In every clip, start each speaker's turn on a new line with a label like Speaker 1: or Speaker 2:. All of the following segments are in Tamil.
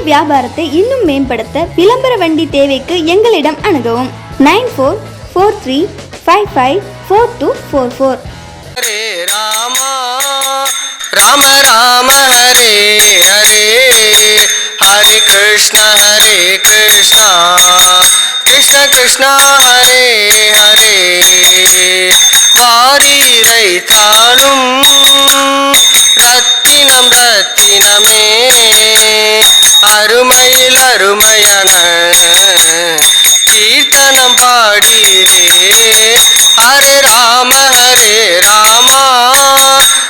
Speaker 1: உங்கள் வியாபாரத்தை இன்னும் மேம்படுத்த விளம்பர வண்டி தேவைக்கு எங்களிடம் அணுகவும். Nine four four three five five four two four four.
Speaker 2: Hare Rama Rama Rama Hare Hare Hare Krishna Hare Krishna Krishna Krishna Hare Hare. வாரீரை தாழும் ரத்தினம் ரத்தினமே. அருமையில் அருமையான கீர்த்தனம் பாடீரே ஹரே ராம ஹரே ராமா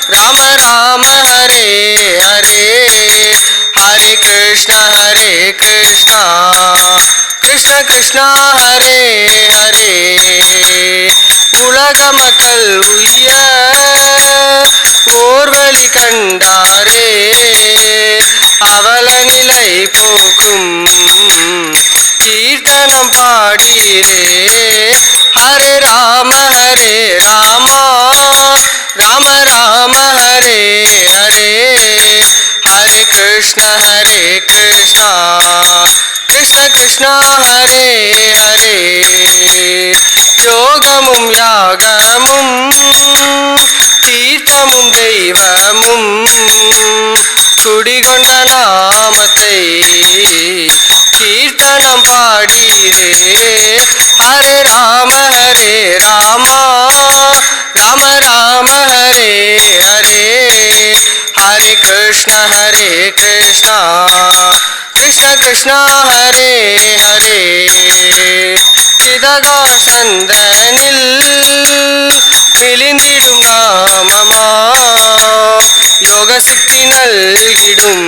Speaker 2: ராம ராம ஹரே ஹரே. ஹரே கிருஷ்ண ஹரே கிருஷ்ண. கிருஷ்ண கிருஷ்ண ஹரே ஹரே. உலக மக்கள் உய்ய ஓர்வழி கண்டாரே. நிலை போக்கும் கீர்த்தனம் பாடீரே ஹரே ராம ஹரே ராமா. ராம ராம ஹரே ஹரே. ஹரே கிருஷ்ண ஹரே கிருஷ்ண. கிருஷ்ண கிருஷ்ண ஹரே ஹரே. யோகமும் யாகமும் தீர்த்தமும் தெய்வமும். குடிகொண்ட கீர்த்தனம் பாடீரே ஹரே ராம ஹரே ராமா. ராம ராம ஹரே ஹரே. ஹரே கிருஷ்ண ஹரே கிருஷ்ண. கிருஷ்ண கிருஷ்ண ஹரே ஹரே. சிதகாசந்தனில் மிளிந்திடும் நாமமா யோக சித்தி நல்கிடும்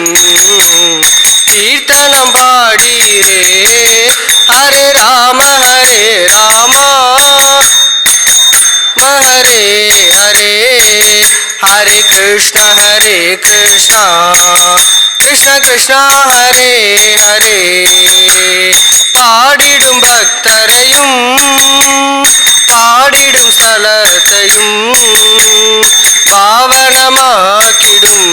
Speaker 2: கீர்த்தனம் பாடீரே ஹரே ராம ஹரே ராமா ஹரே ஹரே ஹரே கிருஷ்ண ஹரே கிருஷ்ண கிருஷ்ண கிருஷ்ண ஹரே ஹரே பாடிடும் பக்தரையும் பாடிடும் ஸ்தலத்தையும் பாவனமாக்கிடும்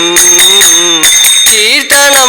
Speaker 2: கீர்த்தனம்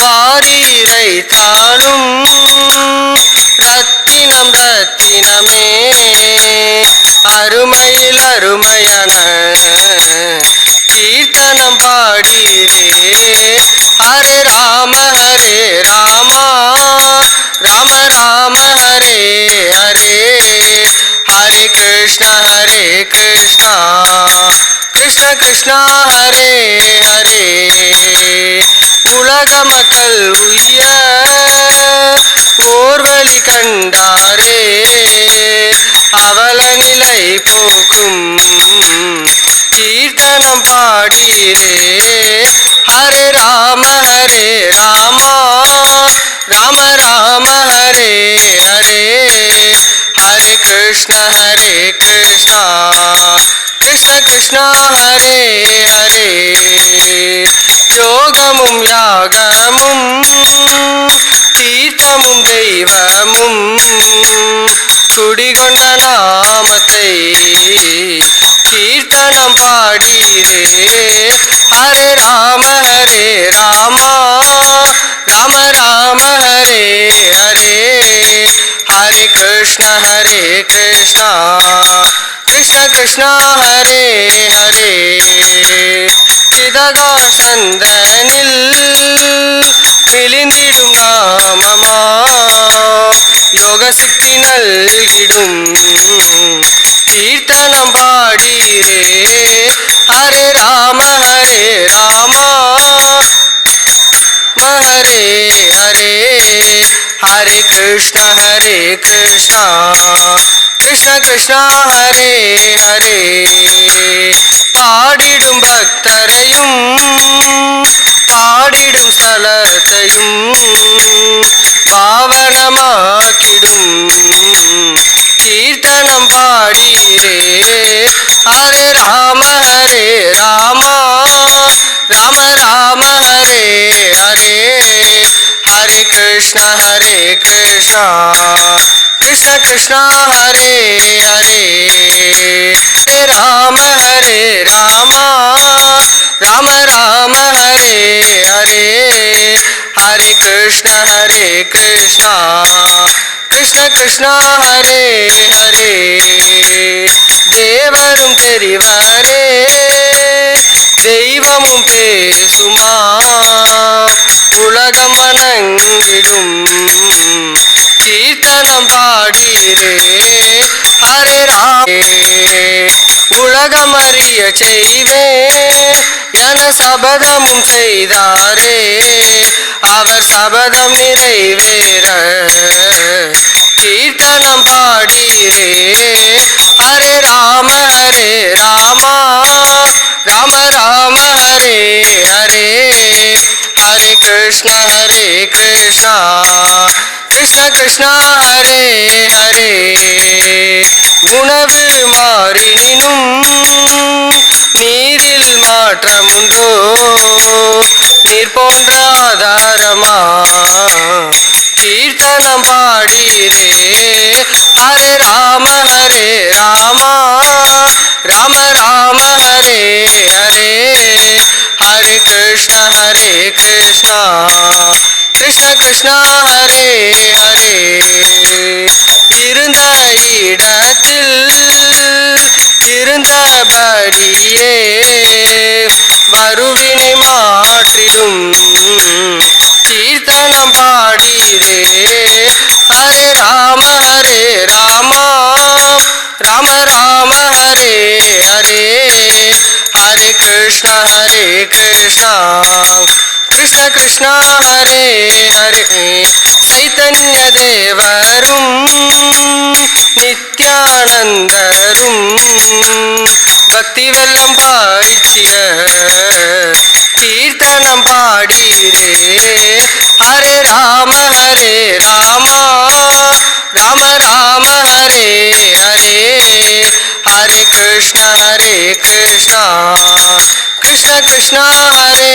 Speaker 2: ஹரே வாரீரை ரத்தினம் ரத்தினமே. அருமையில் அருமையான கீர்த்தனம் பாடிலே ஹரே ராம ஹரே ராமா. ராம ராம ஹரே ஹரே. ஹரே கிருஷ்ண ஹரே கிருஷ்ணா. கிருஷ்ண கிருஷ்ணா ஹரே ஹரே. உலக மக்கள் உய்ய ஓர்வழி கண்டாரே. அவல நிலை போக்கும் கீர்த்தனம் பாடீரே ஹரே ராம ஹரே ராமா ராம ராம ஹரே ஹரே. ஹரே கிருஷ்ண ஹரே கிருஷ்ணா கிருஷ்ண கிருஷ்ணா ஹரே. யோகமும் யாகமும் தீர்த்தமும் தெய்வமும் குடிகொண்ட நாமத்தை கீர்த்தனம் பாடீரே ஹரே ராம ஹரே ராமா. கிருஷ்ண கிருஷ்ண ஹரே ஹரே சிதகாசந்தனில் மிளிந்திடும் நாமமா யோக சித்தி நல்கிடும் கீர்த்தனம் பாடிரே ஹரே ராம ஹரே ராமா ஹரே ஹரே ஹரே கிருஷ்ண ஹரே கிருஷ்ணா கிருஷ்ண கிருஷ்ண ஹரே ஹரே பாடிடும் பக்தரையும் பாடிடும் ஸ்தலத்தையும் பாவனமாக்கிடும் கீர்த்தனம் பாடீரே ஹரே ராம ஹரே ராமா ராம ராம ஹரே ஹரே ஹரே கிருஷ்ண ஹரே கிருஷ்ணா கிருஷ்ண கிருஷ்ணா ஹரே ஹரே ஹரே ராம ஹரே ராமா ராம ராம ஹரே ஹரே ஹரே கிருஷ்ண ஹரே கிருஷ்ணா கிருஷ்ண கிருஷ்ணா ஹரே ஹரே தேவரும் தெரிவரே தெய்வமும் பேசுமா உலகம் வணங்கிடும் கீர்த்தனம் பாடீரே ஹரே ராமே உலகம் அறிய செய்வே என சபதமும் செய்தாரே. அவர் சபதம் நிறைவேற கீர்த்தனம் பாடீரே ஹரே ராம ஹரே ராமா ராம ராம ஹரே ஹரே. ஹரே கிருஷ்ண ஹரே கிருஷ்ணா. கிருஷ்ண கிருஷ்ணா ஹரே ஹரே உணவு மாறினும் நீரில் மாற்றமுண்டோ நீர் போன்ற ஆதாரமா கீர்த்தனம் பாடீரே ஹரே ராம ஹரே ராமா ராம ஹரே சைத்தன்ய தேவரும் நித்யானந்தரும் பக்தி வெள்ளம் பாய்ச்சிய கீர்த்தனம் பாடீரே ஹரே ராம ஹரே ராமா ராம ராம ஹரே ஹரே. ஹரே கிருஷ்ண ஹரே கிருஷ்ணா கிருஷ்ண கிருஷ்ணா ஹரே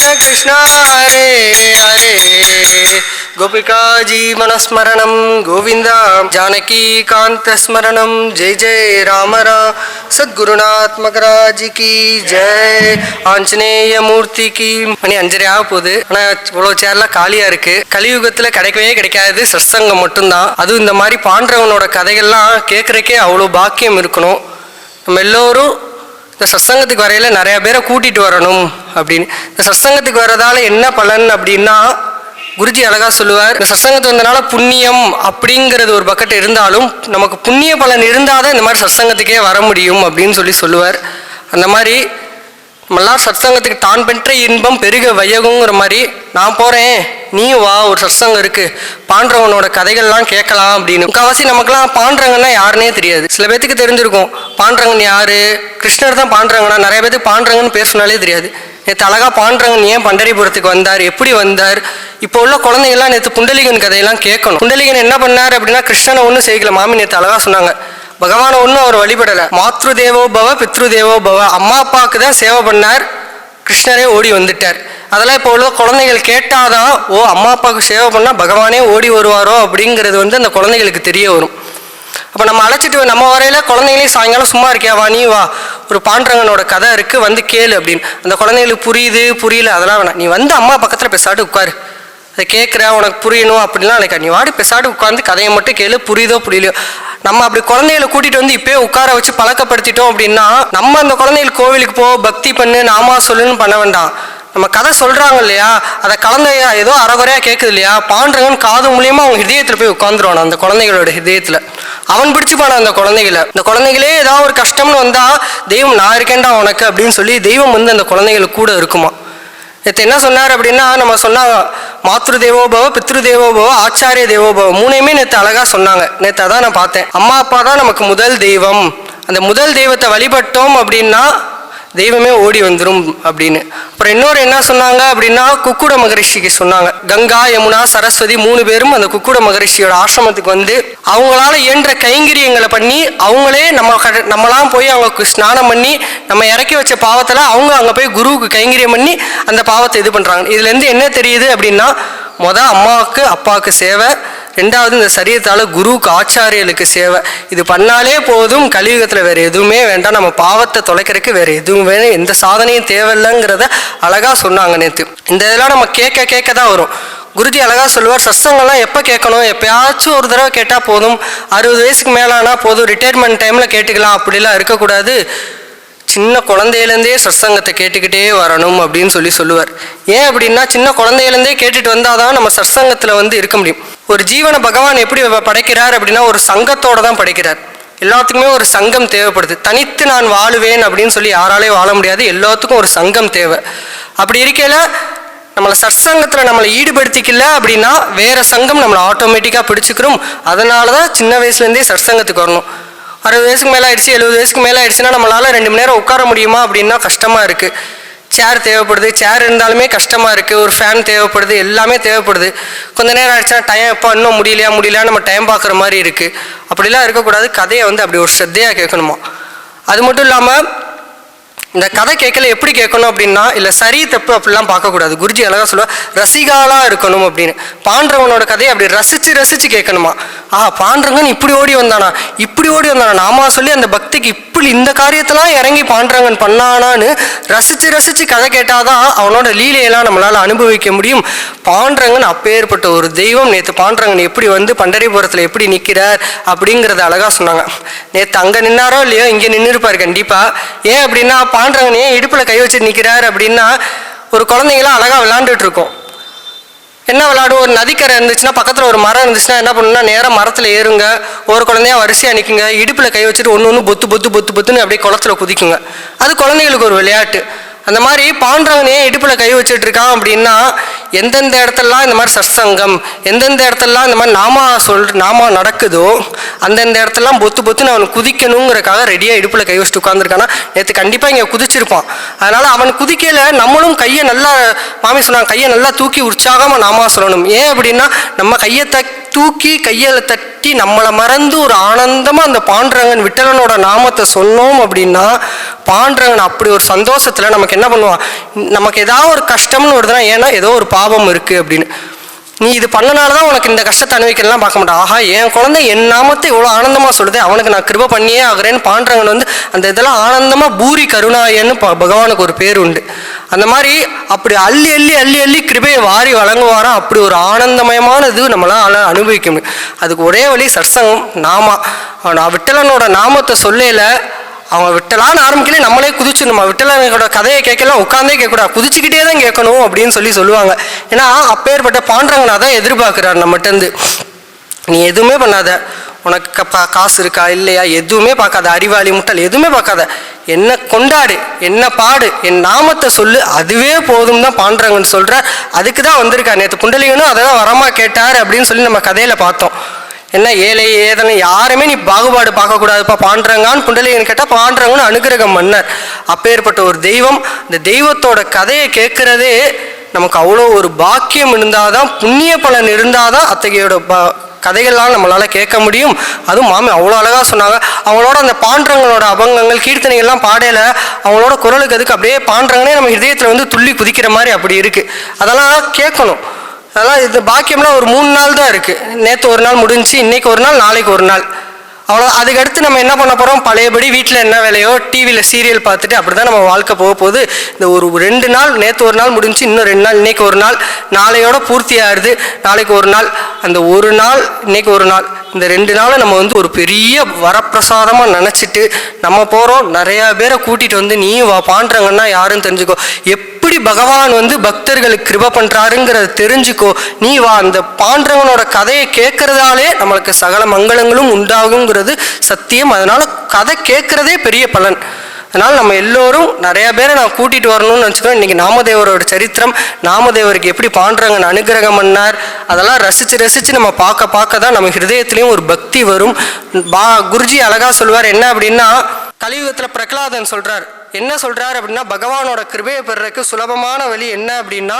Speaker 2: ஹரே கிருஷ்ணா கிருஷ்ண கிருஷ்ணா ஹரே ஹரே गोपिका जीवनस्मरणं गोविन्द जानकीकान्तस्मरणं जय जय राम राम சத்குருநாத் மகராஜ் கி ஜெய் ஆஞ்சநேய மூர்த்தி கி மணி அஞ்சரை ஆக போகுது ஆனால் இவ்வளோ சேர்லாம் காலியாக இருக்கு கலியுகத்தில் கிடைக்கவே கிடைக்காது சத்சங்கம் மட்டும்தான் அதுவும் இந்த மாதிரி பாண்டவனோட கதைகள்லாம் கேட்குறக்கே அவ்வளோ பாக்கியம் இருக்கணும் நம்ம எல்லோரும் இந்த சத்சங்கத்துக்கு வரையில் நிறைய பேரை கூட்டிகிட்டு வரணும் அப்படின்னு. இந்த சத்சங்கத்துக்கு வர்றதால என்ன பலன் அப்படின்னா குருஜி அழகாக சொல்லுவார் இந்த சத்சங்கத்து வந்தனால புண்ணியம் அப்படிங்கிறது ஒரு பக்கெட் இருந்தாலும் நமக்கு புண்ணிய பலன் இருந்தால் தான் இந்த மாதிரி சத்சங்கத்துக்கே வர முடியும் அப்படின்னு சொல்லி சொல்லுவார். அந்த மாதிரி மல்லார் சத்சங்கத்துக்கு தான் பெற்ற இன்பம் பெருக வையகுங்கிற மாதிரி நான் போகிறேன் நீ வா. ஒரு சத்சங்கம் இருக்கு. பாண்டவனோட கதைகள்லாம் கேட்கலாம் அப்படின்னு. முக்கால்வாசி நமக்குலாம் பாண்டவங்கன்னா யாருன்னே தெரியாது. சில பேத்துக்கு தெரிஞ்சிருக்கும். பாண்டவன் யாரு? கிருஷ்ணர் தான் பாண்டவங்கன்னா நிறைய பேத்துக்கு பாண்டவங்கன்னு பேர் சொன்னாலே தெரியாது. நேற்று அழகா பாண்டவன் ஏன் பண்டரிபுரத்துக்கு வந்தார்? எப்படி வந்தார்? இப்போ உள்ள குழந்தைங்கள்லாம் நேற்று புண்டலிகன் கதையெல்லாம் கேட்கணும். புண்டலிகன் என்ன பண்ணார் அப்படின்னா கிருஷ்ணனை ஒன்றும் செய்யல மாமி நேற்று அழகா சொன்னாங்க. பகவானை ஒன்றும் அவர் வழிபடலை. மாத்ரு தேவோ பவ பித்ரு தேவோ பவ. அம்மா அப்பாவுக்கு தான் சேவை பண்ணார். கிருஷ்ணரே ஓடி வந்துட்டார். அதெல்லாம் இப்போ உள்ள குழந்தைகள் கேட்டாதான் ஓ அம்மா அப்பாவுக்கு சேவை பண்ணால் பகவானே ஓடி வருவாரோ? அப்படிங்கிறது வந்து அந்த குழந்தைகளுக்கு தெரிய வரும். அப்போ நம்ம அழைச்சிட்டு நம்ம வரையில குழந்தைங்களையும் சாயங்காலம் சும்மா இருக்கியா? வா நீ வா. ஒரு பாண்டரங்கனோட கதை இருக்குது வந்து கேளு அப்படின்னு. அந்த குழந்தைங்களுக்கு புரியுது புரியல அதெல்லாம் வேணாம். நீ வந்து அம்மா பக்கத்தில் பேசாட்டு உட்காரு. அதை கேட்குற உனக்கு புரியணும் அப்படின்லாம் எனக்கு நீ வாடி பெசாடு உட்காந்து கதையை மட்டும் கேளு புரியுதோ புரியலையோ? நம்ம அப்படி குழந்தைகளை கூட்டிட்டு வந்து இப்பயே உட்கார வச்சு பழக்கப்படுத்திட்டோம் அப்படின்னா நம்ம அந்த குழந்தைகள் கோவிலுக்கு போ பக்தி பண்ணு நாமா சொல்லுன்னு பண்ண வேண்டாம். நம்ம கதை சொல்றாங்க இல்லையா? அதை கலந்த ஏதோ அறகுறையா கேட்குது இல்லையா? பாண்டவன் காது மூலியமா அவங்க ஹிருதயத்துல போய் உட்காந்துருவான் அந்த குழந்தைகளோட ஹிருதயத்துல. அவன் பிடிச்சுப்பான அந்த குழந்தைகளை. இந்த குழந்தைகளே ஏதாவது ஒரு கஷ்டம்னு வந்தா தெய்வம் நான் இருக்கேன்டா உனக்கு அப்படின்னு சொல்லி தெய்வம் வந்து அந்த குழந்தைகளுக்கு கூட இருக்குமா? நேற்று என்ன சொன்னார் அப்படின்னா நம்ம சொன்னாங்க மாத்ரு தேவோபவ பித்ரு தேவோபவ ஆச்சாரிய தேவோபவ மூணையுமே நேற்று அழகாக சொன்னாங்க. நேற்று அதான் நான் பார்த்தேன். அம்மா அப்பா தான் நமக்கு முதல் தெய்வம். அந்த முதல் தெய்வத்தை வழிபட்டோம் அப்படின்னா தெய்வமே ஓடி வந்துடும் அப்படின்னு. அப்புறம் இன்னொரு என்ன சொன்னாங்க அப்படின்னா குக்குட மகரிஷிக்கு சொன்னாங்க. கங்கா யமுனா சரஸ்வதி மூணு பேரும் அந்த குக்குட மகரிஷியோட ஆசிரமத்துக்கு வந்து அவங்களால இயன்ற கைங்கரியங்களை பண்ணி அவங்களே நம்ம நம்மளாம் போய் அவங்க ஸ்நானம் பண்ணி நம்ம இறக்கி வச்ச பாவத்தில் அவங்க அங்கே போய் குருவுக்கு கைங்கரியம் பண்ணி அந்த பாவத்தை இது பண்ணுறாங்க இதுலேருந்து என்ன தெரியுது அப்படின்னா மொதல் அம்மாவுக்கு அப்பாவுக்கு சேவை ரெண்டாவது இந்த சரீரத்தால் குருவுக்கு ஆச்சாரியலுக்கு சேவை. இது பண்ணாலே போதும் கலியுகத்தில் வேறு எதுவுமே வேண்டாம். நம்ம பாவத்தை தொலைக்கிறதுக்கு வேறு எதுவும் வேணும் எந்த சாதனையும் தேவையில்லைங்கிறத அழகாக சொன்னாங்க நேற்று இந்த இதெல்லாம் நம்ம கேட்க கேட்க தான் வரும். குருஜி அழகாக சொல்லுவார் சத்சங்கம்லாம் எப்போ கேட்கணும்? எப்பயாச்சும் ஒரு தடவை கேட்டால் போதும். அறுபது வயசுக்கு மேலானா போதும். ரிட்டையர்மெண்ட் டைமில் கேட்டுக்கலாம். அப்படிலாம் இருக்கக்கூடாது. சின்ன குழந்தையிலேருந்தே சத்சங்கத்தை கேட்டுக்கிட்டே வரணும் அப்படின்னு சொல்லி சொல்லுவார். ஏன் அப்படின்னா சின்ன குழந்தையிலேருந்தே கேட்டுட்டு வந்தால் தான் நம்ம சத்சங்கத்தில் வந்து இருக்க முடியும். ஒரு ஜீவனை பகவான் எப்படி வ- படைக்கிறார் அப்படின்னா ஒரு சங்கத்தோட தான் படைக்கிறார். எல்லாத்துக்குமே ஒரு சங்கம் தேவைப்படுது. தனித்து நான் வாழுவேன் அப்படின்னு சொல்லி யாராலையும் வாழ முடியாது. எல்லாத்துக்கும் ஒரு சங்கம் தேவை. அப்படி இருக்கையில் நம்மளை சற்சங்கத்தில் நம்மளை ஈடுபடுத்திக்கல அப்படின்னா வேறு சங்கம் நம்மளை ஆட்டோமேட்டிக்காக பிடிச்சிக்கிறோம் அதனால தான் சின்ன வயசுலேருந்தே சற்சங்கத்துக்கு வரணும். அறுபது வயசுக்கு மேலே ஆயிடுச்சு எழுபது வயசுக்கு மேலே ஆயிடுச்சுன்னா நம்மளால் ரெண்டு மணி நேரம் உட்கார முடியுமா அப்படின்னா கஷ்டமாக இருக்குது சேர் தேவைப்படுது. சேர் இருந்தாலுமே கஷ்டமாக இருக்குது ஒரு ஃபேன் தேவைப்படுது. எல்லாமே தேவைப்படுது. கொஞ்ச நேரம் ஆயிடுச்சுன்னா டைம் எப்போ இன்னும் முடியலையா முடியலையா நம்ம டைம் பார்க்குற மாதிரி இருக்குது அப்படிலாம் இருக்கக்கூடாது. கதையை வந்து அப்படி ஒரு ஸ்ரத்தையாக கேட்கணுமா? அது மட்டும் இல்லாமல் இந்த கதை கேட்கல எப்படி கேட்கணும் அப்படின்னா இல்லை சரி தப்பு அப்படிலாம் பார்க்கக்கூடாது. குருஜி அழகா சொல்லுவா ரசிகாலாக இருக்கணும் அப்படின்னு. பாண்டவனோட கதையை அப்படி ரசித்து ரசித்து கேட்கணுமா? ஆ பாண்டவன் இப்படி ஓடி வந்தானா? இப்படி ஓடி வந்தானா? நாமா சொல்லி அந்த பக்திக்கு இப்படி இந்த காரியத்தெல்லாம் இறங்கி பாண்டவன் பண்ணானான்னு ரசித்து ரசித்து கதை கேட்டாதான் அவனோட லீலையெல்லாம் நம்மளால் அனுபவிக்க முடியும். பாண்டவன் அப்பேற்பட்ட ஒரு தெய்வம். நேற்று பாண்டவன் எப்படி வந்து பண்டரிபுரத்தில் எப்படி நிற்கிறார் அப்படிங்கிறத அழகாக சொன்னாங்க. நேற்று அங்கே நின்னாரோ இல்லையோ இங்கே நின்று இருப்பார் ஏன் அப்படின்னா பாண்டரங்கன் ஏன் இடுப்பில் கை வச்சு நிற்கிறார் அப்படின்னா ஒரு குழந்தைங்களாம் அழகாக விளாண்டுட்டு இருக்கோம். என்ன விளாடும் ஒரு நதிக்கரை இருந்துச்சுன்னா பக்கத்தில் ஒரு மரம் இருந்துச்சுன்னா என்ன பண்ணுன்னா நேராக மரத்தில் ஏறுங்க. ஒரு குழந்தையா வரிசையாக நிற்குங்க இடுப்பில் கை வச்சுட்டு ஒன்று ஒன்று பொத்து பொத்து பொத்து பொத்துன்னு அப்படியே குளத்துல குதிக்குங்க. அது குழந்தைங்களுக்கு ஒரு விளையாட்டு. அந்த மாதிரி பாண்டவன் ஏன் இடுப்பில் கை வச்சுட்டு இருக்கான் அப்படின்னா எந்தெந்த இடத்துலலாம் இந்த மாதிரி சத்சங்கம் எந்தெந்த இடத்துலலாம் இந்த மாதிரி நாமா சொல் நாமா நடக்குதோ அந்தந்த இடத்துலலாம் பொத்து பொத்துன்னு அவன் குதிக்கணுங்கிறக்காக ரெடியாக இடுப்பில் கை வச்சுட்டு உட்காந்துருக்கானா நேற்று கண்டிப்பாக இங்கே குதிச்சிருப்பான். அதனால் அவன் குதிக்கையில் நம்மளும் கையை நல்லா மாமி சொன்னாங்க கையை நல்லா தூக்கி உற்சாகமாக நாமா சொல்லணும். ஏன் அப்படின்னா நம்ம கையை த தூக்கி கையில் தட்டி நம்மளை மறந்து ஒரு ஆனந்தமாக அந்த பாண்டரங்கன் விட்டலனோட நாமத்தை சொன்னோம் அப்படின்னா பாண்டரங்கன் அப்படி ஒரு சந்தோஷத்தில் நமக்கு என்ன பண்ணுவான்? நமக்கு ஏதாவது ஒரு கஷ்டம்னு வருதுன்னா ஏன்னா ஏதோ ஒரு பாவம் இருக்குது அப்படின்னு. நீ இது பண்ணனால தான் உனக்கு இந்த கஷ்டத்தை அனுபவிக்கலாம் பார்க்க மாட்டான். ஆஹா என் குழந்தை என் நாமத்தை இவ்வளோ ஆனந்தமாக சொல்லுது. அவனுக்கு நான் கிருப பண்ணியே ஆகிறேன்னு பாண்டவன் வந்து அந்த இதெல்லாம் ஆனந்தமாக பூரி கருணாயன்னு ப- பகவானுக்கு ஒரு பேர் உண்டு. அந்த மாதிரி அப்படி அள்ளி அள்ளி அள்ளி அள்ளி கிருபையை வாரி வழங்குவாரா? அப்படி ஒரு ஆனந்தமயமான இது நம்மளால் அனுபவிக்க முடியும். அதுக்கு ஒரே வழி சத்சங்கம் நாமா. நான் விட்டலனோட நாமத்தை சொல்லல அவங்க விட்டலான்னு ஆரம்பிக்கல நம்மளே குதிச்சிடணுமா விட்டலனோட கதையை கேட்கலாம் உட்காந்தே கேட்கக்கூடாது. குதிச்சுக்கிட்டே தான் கேட்கணும் அப்படின்னு சொல்லி சொல்லுவாங்க. ஏன்னா அப்பேற்பட்ட பாண்டவங்களை தான் எதிர்பார்க்குறாரு நம்மகிட்ட இருந்து நீ எதுவுமே பண்ணாத. உனக்கு கப்பா காசு இருக்கா? இல்லையா? எதுவுமே பார்க்காத. அறிவாளி முட்டாள் எதுவுமே பார்க்காத. என்ன கொண்டாடு என்ன பாடு என் நாமத்தை சொல்லு. அதுவே போதும் தான் பாண்டுறாங்கன்னு சொல்கிற அதுக்கு தான் வந்திருக்கா நேற்று குண்டலிகனும் அதை தான் வரமா கேட்டார் அப்படின்னு சொல்லி நம்ம கதையில் பார்த்தோம். என்ன ஏழை ஏதனை யாருமே நீ பாகுபாடு பார்க்கக்கூடாதுப்பா. பாண்டுறங்கான்னு குண்டலிகன் கேட்டால் பாண்டுறங்கன்னு அனுகிரகம் மன்னர் அப்பேற்பட்ட ஒரு தெய்வம் இந்த தெய்வத்தோட கதையை கேட்குறதே நமக்கு அவ்வளோ ஒரு பாக்கியம் இருந்தாதான் புண்ணிய பலன் இருந்தாதான் அத்தகையோட ப கதைகள்லாம் நம்மளால் கேட்க முடியும். அதுவும் மாமி அவ்வளோ அழகாக சொன்னாங்க. அவங்களோட அந்த பாண்டவங்களோட அபங்கங்கள் கீர்த்தனைகள்லாம் பாடையில் அவங்களோட குரலுக்கு அதுக்கு அப்படியே பாண்டவங்களே நம்ம இதயத்தில் வந்து துள்ளி குதிக்கிற மாதிரி அப்படி இருக்குது அதெல்லாம் கேட்கணும். அதெல்லாம் இந்த பாக்கியம்லாம் ஒரு மூணு நாள் தான் இருக்குது நேற்று ஒரு நாள் முடிஞ்சு இன்றைக்கி ஒரு நாள் நாளைக்கு ஒரு நாள். அவ்வளோ அதுக்கடுத்து நம்ம என்ன பண்ண போகிறோம் பழையபடி வீட்டில் என்ன வேலையோ டிவியில் சீரியல் பார்த்துட்டு அப்படி தான் நம்ம வாழ்க்கை போக போகுது. இந்த ஒரு ரெண்டு நாள் நேற்று ஒரு நாள் முடிஞ்சு இன்னும் ரெண்டு நாள் இன்றைக்கி ஒரு நாள். நாளையோட பூர்த்தி ஆகுது நாளைக்கு ஒரு நாள். அந்த ஒரு நாள் இன்னைக்கு ஒரு நாள். இந்த ரெண்டு நாளை நம்ம வந்து ஒரு பெரிய வரப்பிரசாதமாக நினச்சிட்டு நம்ம போகிறோம் நிறையா பேரை கூட்டிகிட்டு வந்து நீ வா பாண்டுறங்கன்னா யாருன்னு தெரிஞ்சுக்கோ. எப்படி பகவான் வந்து பக்தர்களுக்கு கிருப பண்ணுறாருங்கிறத தெரிஞ்சுக்கோ. நீ வா அந்த பாண்டவனோட கதையை கேட்கறதாலே நம்மளுக்கு சகல மங்களங்களும் உண்டாகுங்கிறது சத்தியம். அதனால் கதை கேட்குறதே பெரிய பலன். அதனால் நம்ம எல்லோரும் நிறைய பேரை நான் கூட்டிகிட்டு வரணும்னு நினச்சிக்கிறோம். இன்றைக்கி நாமதேவரோட சரித்திரம் நாமதேவருக்கு எப்படி பாண்டுறங்கன் அனுகிரகம் பண்ணார் அதெல்லாம் ரசித்து ரசித்து நம்ம பார்க்க பார்க்க தான் நம்ம ஹிருதயத்துலேயும் ஒரு பக்தி வரும். பா குருஜி அழகாக சொல்லுவார் என்ன அப்படின்னா கலியுகத்தில் பிரகலாதன் சொல்கிறார் என்ன சொல்கிறார் அப்படின்னா பகவானோட கிருபையை பெறறதுக்கு சுலபமான வழி என்ன அப்படின்னா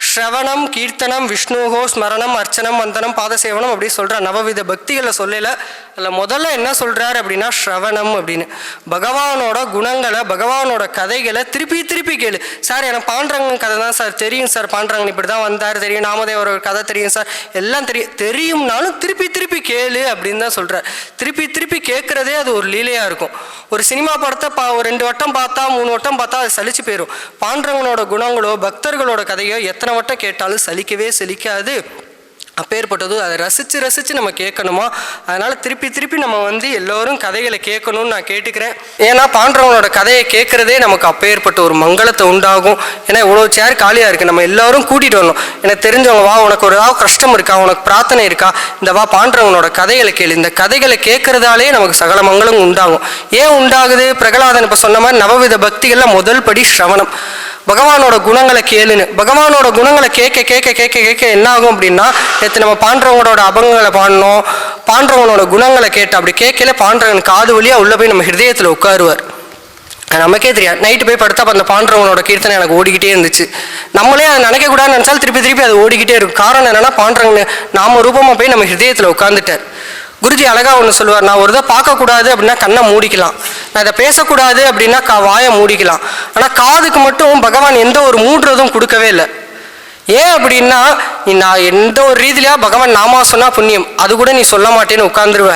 Speaker 2: ஸ்ரவணம் கீர்த்தனம் விஷ்ணுகோ ஸ்மரணம் அர்ச்சனம் வந்தனம் பாதசேவனம் அப்படி சொல்கிறார் நவவித பக்திகளை சொல்லல. அதில் முதல்ல என்ன சொல்கிறார் அப்படின்னா ஸ்ரவணம் அப்படின்னு. பகவானோட குணங்களை பகவானோட கதைகளை திருப்பி திருப்பி கேளு. சார் எனக்கு பாண்டரங்கன் கதை தான் சார் தெரியும் சார். பாண்டரங்கன் இப்படி தான் வந்தார் தெரியும். நாமதேவரோட கதை தெரியும் சார். எல்லாம் தெரியும் தெரியும்னாலும் திருப்பி திருப்பி கேளு அப்படின்னு தான் சொல்கிறார் திருப்பி திருப்பி கேட்குறதே அது ஒரு லீலையாக இருக்கும். ஒரு சினிமா படத்தை பா ஒரு ரெண்டு வட்டம் பார்த்தா மூணு வட்டம் பார்த்தா அது சலிச்சு போயிடும் பாண்டரங்கனோட குணங்களோ பக்தர்களோட கதையோ எத்தனை வட்டம் கேட்டாலும் சலிக்கவே சலிக்காது. அப்பேற்பட்டது அதை ரசித்து ரசித்து நம்ம கேட்கணுமா? அதனால் திருப்பி திருப்பி நம்ம வந்து எல்லோரும் கதைகளை கேட்கணும்னு நான் கேட்டுக்கிறேன். ஏன்னா பாண்டவங்களோட கதையை கேட்குறதே நமக்கு அப்பேற்பட்ட ஒரு மங்களத்தை உண்டாகும். ஏன்னா இவ்வளோ சேர் காலியாக இருக்குது நம்ம எல்லோரும் கூட்டிகிட்டு வரணும். எனக்கு தெரிஞ்சவங்க வா உனக்கு ஒரு ஏதாவது கஷ்டம் இருக்கா? உனக்கு பிரார்த்தனை இருக்கா? இந்த வா பாண்டவங்களோட கதைகளை கேளு. இந்த கதைகளை கேட்குறதாலே நமக்கு சகல மங்களம் உண்டாகும். ஏன் உண்டாகுது? பிரகலாதன் இப்போ சொன்ன மாதிரி நவவித பக்திகளில் முதல் படி ஸ்ரவணம். பகவானோட குணங்களை கேளுன்னு பகவானோட குணங்களை கேட்க கேட்க கேட்க கேட்க என்ன ஆகும் அப்படின்னா நேற்று நம்ம பாண்டவங்களோட அபங்கங்களை பாடினோம் பாண்டவங்களோட குணங்களை கேட்டு அப்படி கேட்கல பாண்டவன் காது வழியாக உள்ளே போய் நம்ம ஹிருதயத்தில் உட்காருவார். அது நமக்கே தெரியாது. நைட்டு போய் படுத்தா அந்த பாண்டவங்களோட கீர்த்தனை எனக்கு ஓடிக்கிட்டே இருந்துச்சு. நம்மளே அதை நினைக்கக்கூடாதுன்னு நினச்சாலும் திருப்பி திருப்பி அது ஓடிக்கிட்டே இருக்கும். காரணம் என்னென்னா பாண்டவங்க நாம ரூபமாக போய் நம்ம ஹிருதயத்தில் உட்காந்துட்டார் குருஜி அழகா ஒன்று சொல்லுவார் நான் ஒரு இதை பார்க்கக்கூடாது அப்படின்னா கண்ணை மூடிக்கலாம். நான் இதை பேசக்கூடாது அப்படின்னா கா வாயை மூடிக்கலாம். ஆனால் காதுக்கு மட்டும் பகவான் எந்த ஒரு மூடுறதும் கொடுக்கவே இல்லை. ஏன் அப்படின்னா நீ நான் எந்த ஒரு ரீதியிலையா பகவான் நாமா சொன்னால் புண்ணியம் அது கூட நீ சொல்ல மாட்டேன்னு உட்காந்துருவ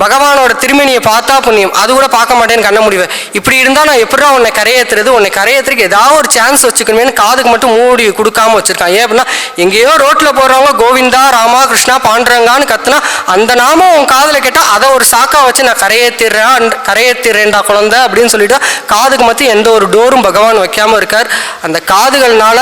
Speaker 2: பகவானோட திருமணியை பார்த்தா புண்ணியம். அது கூட பார்க்க மாட்டேன்னு கண்ண முடிவேன் இப்படி இருந்தால் நான் எப்படிடா உன்னை கரையேற்றுறது உன்னை கரையேற்றுறதுக்கு ஏதாவது ஒரு சான்ஸ் வச்சுக்கணுமேனு காதுக்கு மட்டும் மூடி கொடுக்காம வச்சுருக்கான். ஏன் அப்படின்னா எங்கேயோ ரோட்டில் போகிறவங்க கோவிந்தா ராமா கிருஷ்ணா பாண்டுறங்கான்னு கத்துனா அந்த நாமம் உன் காதில் கேட்டால் அதை ஒரு சாக்கா வச்சு நான் கரையேற்றிடுறேன் கரையேற்றிடுறேன்டா குழந்தை அப்படின்னு சொல்லிட்டு காதுக்கு மட்டும் எந்த ஒரு டோரும் பகவான் வைக்காமல் இருக்கார். அந்த காதுகள்னால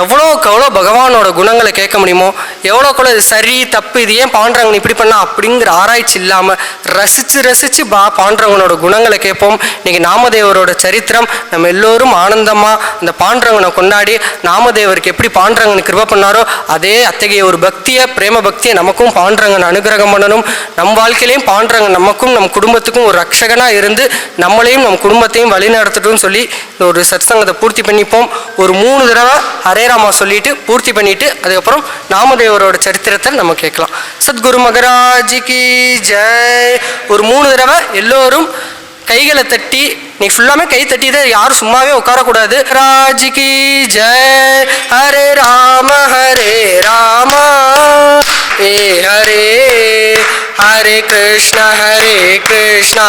Speaker 2: எவ்வளோக்கு எவ்வளோ பகவானோட குணங்களை கேட்க முடியுமோ எவ்வளோக்குள்ள இது சரி தப்பு இது ஏன் பாண்டவங்க இப்படி பண்ணா அப்படிங்கிற ஆராய்ச்சி இல்லாமல் ரசித்து ரசித்து பா பாண்டவங்களோட குணங்களை கேட்போம். இன்றைக்கி நாமதேவரோட சரித்திரம் நம்ம எல்லோரும் ஆனந்தமாக அந்த பாண்டவங்களை கொண்டாடி நாமதேவருக்கு எப்படி பாண்டவங்கன்னு கிருப பண்ணாரோ அதே அத்தகைய ஒரு பக்தியை பிரேம பக்தியை நமக்கும் பாண்டவங்கன் அனுகிரகம் பண்ணணும். நம் வாழ்க்கையிலையும் பாண்டவங்க நமக்கும் நம் குடும்பத்துக்கும் ஒரு ரட்சகனாக இருந்து நம்மளையும் நம் குடும்பத்தையும் வழி நடத்தட்டும்னு சொல்லி இந்த ஒரு சத்சங்கத்தை பூர்த்தி பண்ணிப்போம். ஒரு மூணு தடவை ஹரேராமா சொல்லிட்டு பூர்த்தி பண்ணிட்டு அதுக்கப்புறம் நாமதேவரோட சரித்திரத்தை நம்ம கேட்கலாம். சத்குரு மகராஜி கி ஜெய். ஒரு மூணு தடவை எல்லோரும் கைகளை தட்டி நீ ஃபுல்லாமே கை தட்டி தான் யாரும் சும்மாவே உட்காரக்கூடாது. ராஜி கி ஜெய். ஹரே ராம ஹரே ராமா. ஏ ஹரே. ஹரே கிருஷ்ண ஹரே கிருஷ்ணா.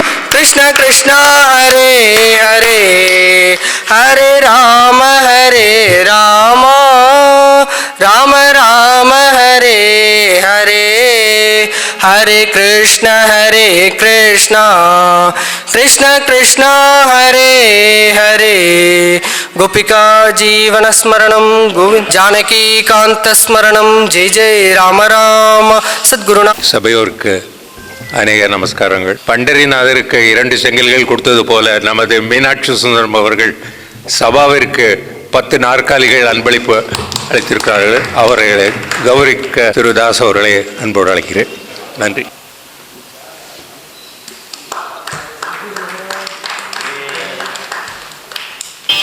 Speaker 2: कृष्ण कृष्ण हरे हरे हरे राम हरे राम राम राम, हरे हरे हरे कृष्ण हरे कृष्ण कृष्ण कृष्ण हरे हरे। गोपिका जीवन
Speaker 3: स्मरण गोविंद जानकी कांत स्मरण, जय जय राम राम, सद्गुरुना। सब அநேக நமஸ்காரங்கள். பண்டரிநாதருக்கு இரண்டு செங்கல்கள் கொடுத்தது போல நமது மீனாட்சி சுந்தரம் அவர்கள் சபாவிற்கு பத்து நாற்காலிகள் அன்பளிப்பு அளித்திருக்கிறார்கள். அவர்களை கௌரிக்க திரு தாஸ் அவர்களை அன்போடு அழைக்கிறேன். நன்றி.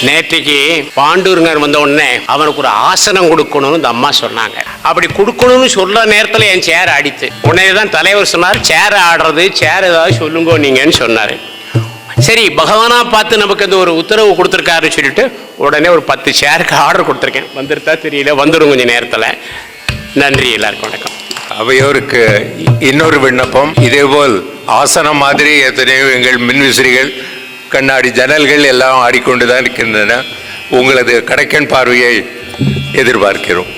Speaker 4: நேற்றைக்கு பாண்டூருங்கர் வந்த உடனே அவனுக்கு ஒரு ஆசனம் கொடுக்கணும்னு இந்த அம்மா சொன்னாங்க. அப்படி கொடுக்கணும்னு சொல்ற நேரத்தில் என் சேர் அடித்து உடனே தான் தலைவர் சொன்னார் சேர் ஆடுறது சேர் ஏதாவது சொல்லுங்க நீங்கன்னு சொன்னார். சரி பகவானா பார்த்து நமக்கு அந்த ஒரு உத்தரவு கொடுத்துருக்காருன்னு சொல்லிட்டு உடனே ஒரு பத்து சேருக்கு ஆர்டர் கொடுத்துருக்கேன். வந்துருத்தா தெரியல வந்துடும் கொஞ்சம் நேரத்தில். நன்றி எல்லாருக்கும் வணக்கம்.
Speaker 3: அவையோருக்கு இன்னொரு விண்ணப்பம் இதேபோல் ஆசனம் மாதிரி எத்தனையோ எங்கள் மின்விசிறிகள் கண்ணாடி ஜன்னல்கள் எல்லாம் ஆடிக்கொண்டு தான் இருக்கின்றன. உங்களது கடைக்கண் பார்வையை எதிர்பார்க்கிறோம்.